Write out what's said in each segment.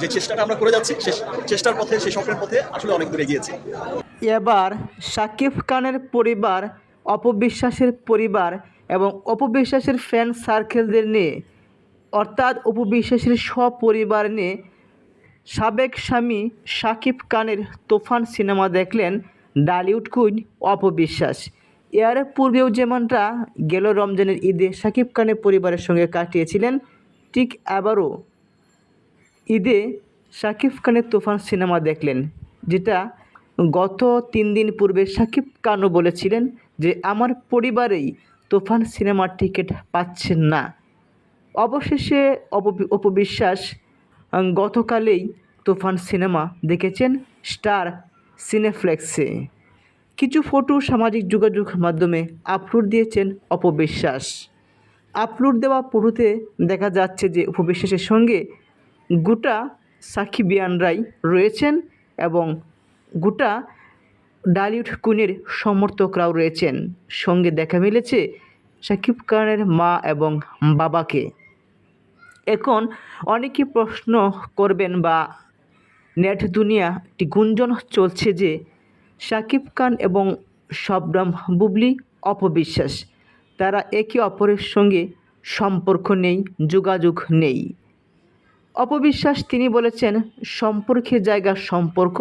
যে চেষ্টাটা আমরা করে যাচ্ছি চেষ্টার পথে সেই স্বপ্নের পথে আসলে অনেক দূরে গিয়েছি এবার শাকিব খানের পরিবার, অপবিশ্বাসের পরিবার এবং অপবিশ্বাসের ফ্যান সার্কেলদের নিয়ে, অর্থাৎ অপবিশ্বাসের সপরিবার নিয়ে সাবেক স্বামী শাকিব খানের তুফান সিনেমা দেখলেন ডালিউড কুইন অপবিশ্বাস। এর পূর্বেও যেমনটা গেল রমজানের ঈদে শাকিব খানের পরিবারের সঙ্গে কাটিয়েছিলেন, ঠিক আবারও ঈদে শাকিব খানের তুফান সিনেমা দেখলেন, যেটা গত তিন দিন পূর্বে শাকিব খানও বলেছিলেন যে, আমার পরিবারেই তুফান সিনেমার টিকিট পাচ্ছেন না। অবশেষে অপ- অপবিশ্বাস গতকালেই তুফান সিনেমা দেখেছেন স্টার সিনেফ্লেক্সে। কিছু ফটো সামাজিক যোগাযোগ মাধ্যমে আপলোড দিয়েছেন অপবিশ্বাস। আপলোড দেওয়া ফটোতে দেখা যাচ্ছে যে উপবিশ্বাসের সঙ্গে গোটা সাকিবিয়ানরাই রয়েছেন এবং গোটা ডালিউড কুইনের সমর্থকরাও রয়েছেন। সঙ্গে দেখা মিলেছে সাকিব খানের মা এবং বাবাকে। এখন অনেকে প্রশ্ন করবেন, বা নেট দুনিয়া একটি গুঞ্জন চলছে যে শাকিব খান এবং শবনম বুবলি অপবিশ্বাস, তারা একে অপরের সঙ্গে সম্পর্ক নেই, যোগাযোগ নেই। অপবিশ্বাস, তিনি বলেছেন, সম্পর্কের জায়গা সম্পর্ক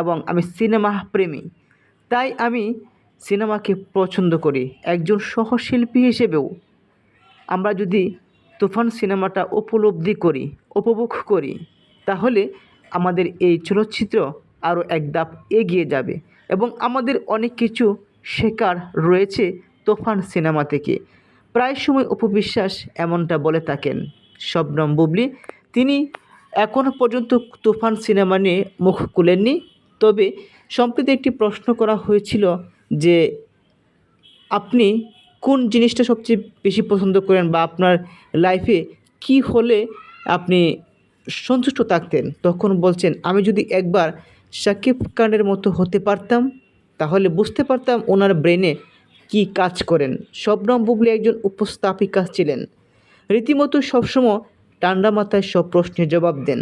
এবং আমি সিনেমা প্রেমী। তাই আমি সিনেমাকে পছন্দ করি, একজন সহশিল্পী হিসেবেও। আমরা যদি তুফান সিনেমাটা উপলব্ধি করি, উপভোগ করি, তাহলে আমাদের এই চলচ্চিত্র আরও এক ধাপ এগিয়ে যাবে এবং আমাদের অনেক কিছু শেখার রয়েছে তুফান সিনেমা থেকে। প্রায় সময় উপবিশ্বাস এমনটা বলে থাকেন, শবনম বুবলি তিনি এখনও পর্যন্ত তুফান সিনেমা নিয়ে মুখ খুলেননি। তবে সম্প্রতি একটি প্রশ্ন করা হয়েছিল যে, আপনি কোন জিনিসটা সবচেয়ে বেশি পছন্দ করেন বা আপনার লাইফে কি হলে আপনি সন্তুষ্ট থাকতেন? তখন বলছেন, আমি যদি একবার শাকিব খানের মতো হতে পারতাম, তাহলে বুঝতে পারতাম ওনার ব্রেনে কি কাজ করেন। শবনম বুবলি একজন উপস্থাপিকা ছিলেন। রীতিমতো সবসময় ঠান্ডা মাথায় সব প্রশ্নের জবাব দেন।